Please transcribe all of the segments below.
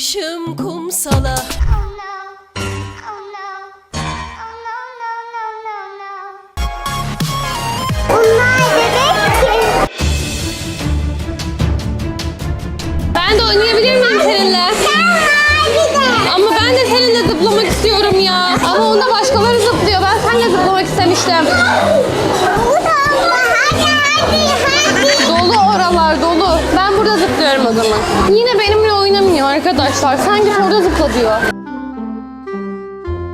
Uzanmışım kumsala. Ben de oynayabilir miyim seninle? Ama ben de seninle zıplamak istiyorum ya. Ama onda başkaları zıplıyor. Ben seninle zıplamak istemiştim. Dolu oralar dolu. Ben burada zıplıyorum o. Yine oynamıyor arkadaşlar. Sanki orada zıpla diyor.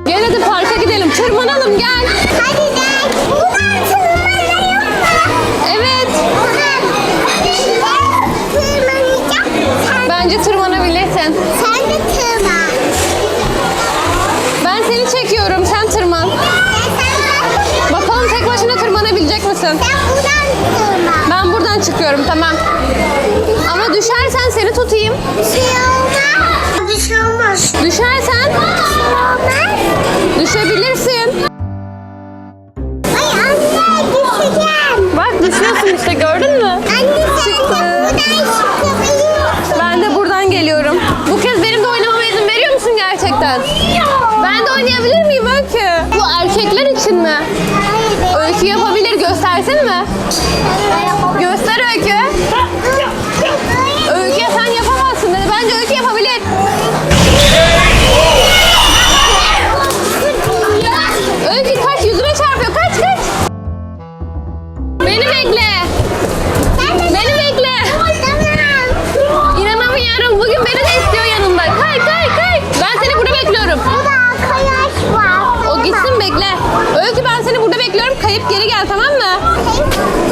Gel hadi parka gidelim. Tırmanalım gel. Hadi gel. Buradan tırmanayım mı? Evet. Tırmanacağım. Sen, Bence tırmanabilirsin. sen de tırman. Ben seni çekiyorum. Sen tırman. Bakalım tek başına tırmanabilecek misin? sen buradan tırman. Ben buradan çıkıyorum tamam. Düşersen seni tutayım. Bir şey olmaz. Bir şey olmaz. Düşersen Olmaz. düşebilirsin. Ay anne düşeceğim. Bak düşüyorsun işte gördün mü? Kayıp geri gel tamam mı?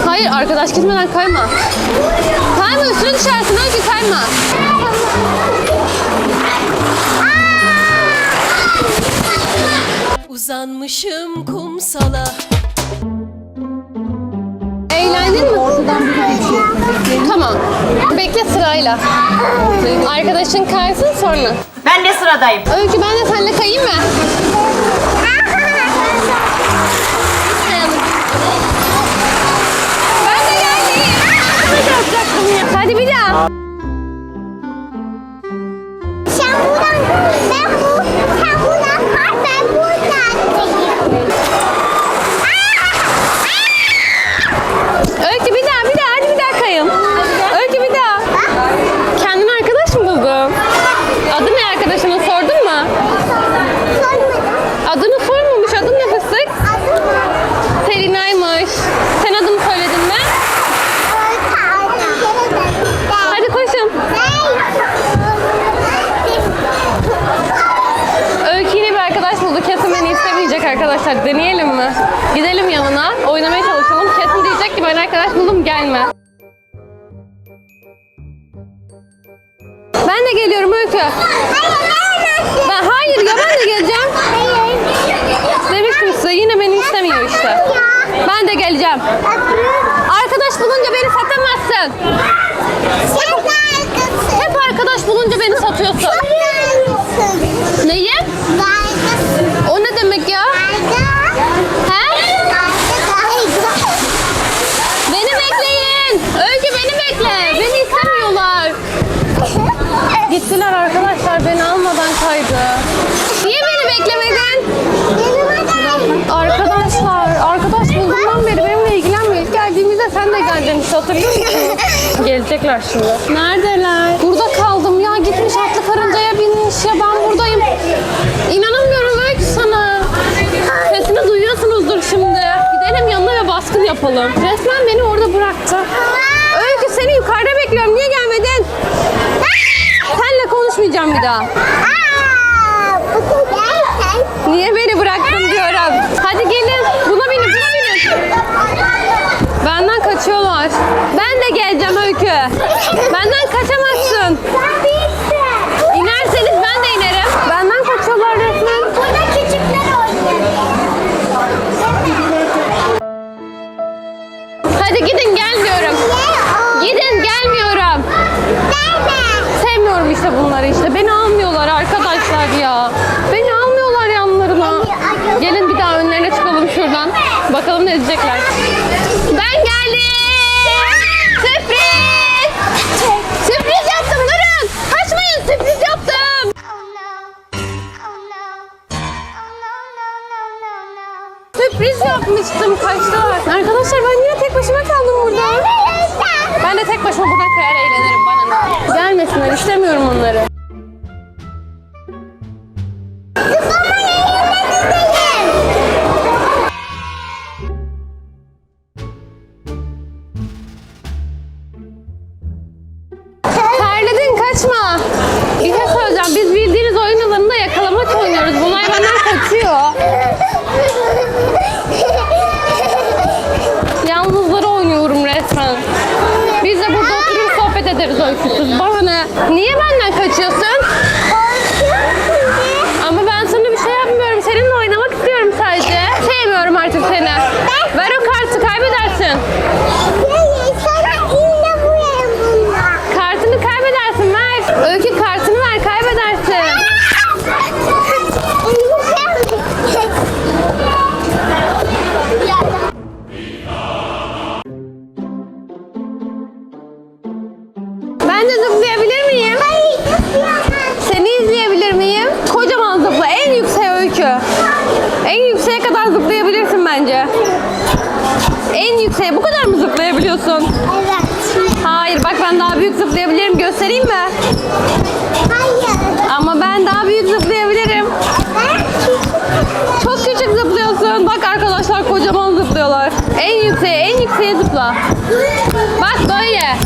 Hayır arkadaş gitmeden kayma. Kayma üstüne düşersin Öykü kayma. Uzanmışım kumsala Eğlendin mi? Tamam. Bekle sırayla. Arkadaşın kaysın sonra. Ben de sıradayım. Öykü ben de seninle kayayım mı? Hadi bir daha. Arkadaşlar. Deneyelim mi? Gidelim yanına. Oynamaya çalışalım. Kesin diyecek ki ben arkadaş buldum gelme. Ben de geliyorum Öykü. Ben hayır ya ben de geleceğim. Demiştim size yine beni istemiyor işte. Ben de geleceğim. Arkadaş bulunca beni satamazsın. Hep arkadaş bulunca beni satıyorsun. Neyi? O Gelecekler şimdi. Neredeler? Burada kaldım ya gitmiş atlı karıncaya binmiş ya ben buradayım. İnanamıyorum Öykü sana. Sesini duyuyorsunuzdur şimdi. Gidelim yanına ve baskın yapalım. Resmen beni orada bıraktı. Öykü seni yukarıda bekliyorum. Niye gelmedin? Senle konuşmayacağım bir daha. Hadi gidin gelmiyorum. Gidin gelmiyorum. Sevmiyorum işte bunları işte. Beni almıyorlar arkadaşlar ya. Beni almıyorlar yanlarına. Gelin bir daha önlerine çıkalım şuradan. Bakalım ne diyecekler. Ben geldim. kaçtım, kaçtılar. Arkadaşlar ben yine tek başıma kaldım burada. Ben de tek başıma burada kayar eğlenirim bana. Gelmesinler, istemiyorum onları. Öyküsüz. Bana ne? Niye benden kadar mı zıplayabiliyorsun? Evet. Hayır bak ben daha büyük zıplayabilirim. Göstereyim mi? Hayır. Ama ben daha büyük zıplayabilirim. Ben Çok küçük zıplıyorsun. Bak arkadaşlar kocaman zıplıyorlar. En yükseğe, en yükseğe zıpla. Bak böyle.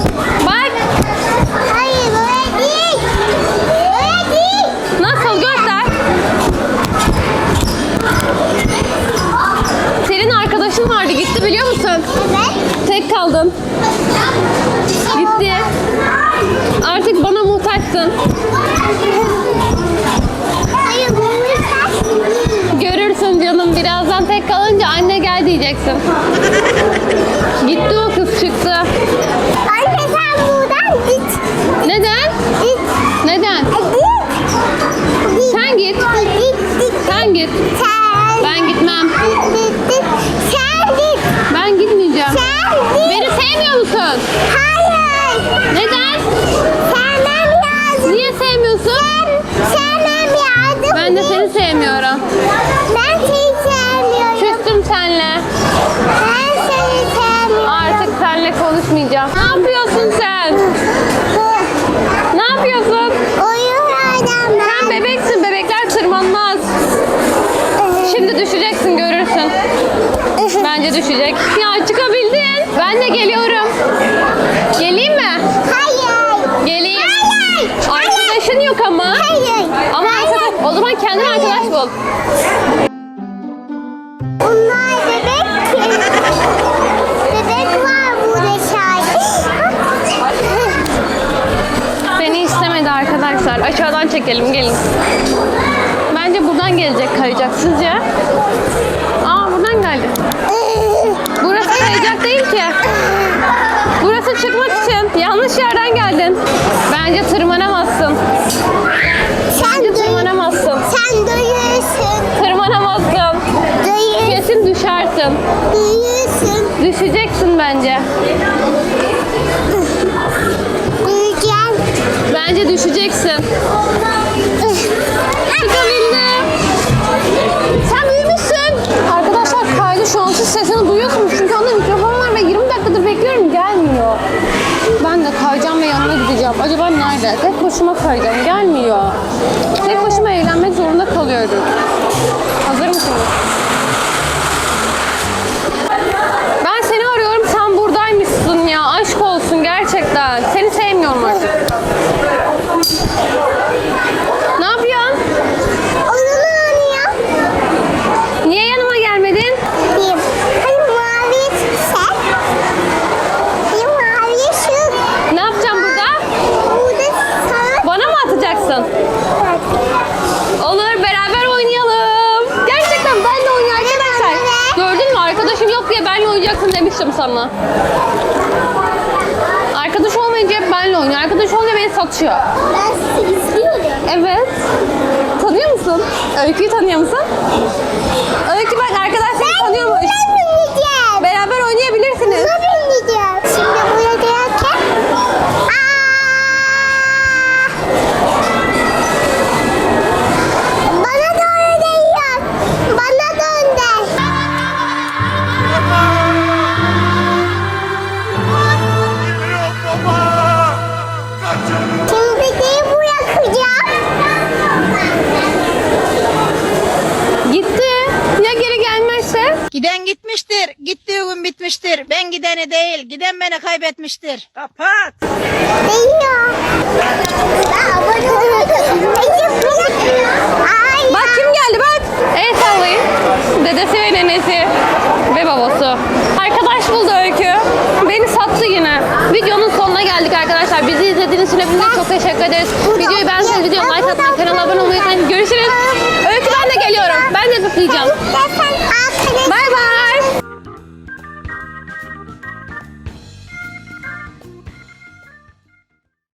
Diyeceksin. Gitti o kız çıktı. Anne sen buradan git. Neden? Git. Neden? Git. Sen git. Git. Git. Sen git. Sen. düşeceksin görürsün. Bence düşecek. Ya çıkabildin. Ben de geliyorum. Geleyim mi? Hayır. Geleyim. Hayır. Arkadaşın yok ama. Hayır. Ama arkadaş, o zaman kendin arkadaş bul. Onlar bebek ki. Bebek var burada şahit. Beni istemedi arkadaşlar. Aşağıdan çekelim gelin. Buradan gelecek kayacak sizce? Aa buradan geldi. Burası kayacak değil ki. Burası çıkmak için. Yanlış yerden geldin. Bence tırmanamazsın. Sen Bence tırmanamazsın. sen duyuyorsun. Tırmanamazsın. Duyuyorsun. Kesin düşersin. Duyuyorsun. Düşeceksin bence. Duyacağım. Bence düşeceksin. Gideceğim. Acaba nerede? Tek başıma kayacağım. Gelmiyor. Tek başıma eğlenmek zorunda kalıyorum. Hazır mısınız? Oynayacaksın demiştim sana. Arkadaş olmayınca hep benle oynuyor. Arkadaş olunca beni satıyor. Ben sizi izliyorum. Evet. Tanıyor musun? Öykü'yü tanıyor musun? Öykü bak arkadaşlar tanıyormuş. Buna bineceğim. Beraber oynayabilirsiniz. Gideni değil. Giden beni kaybetmiştir. Kapat. Ben. Bak kim geldi bak. El sallayın. Dedesi ve nenesi ve babası. Arkadaş buldu Öykü. Beni sattı yine. Videonun sonuna geldik arkadaşlar. Bizi izlediğiniz için hepinize çok teşekkür ederiz. Videoyu beğenseniz videoya like atmayı, kanala abone olmayı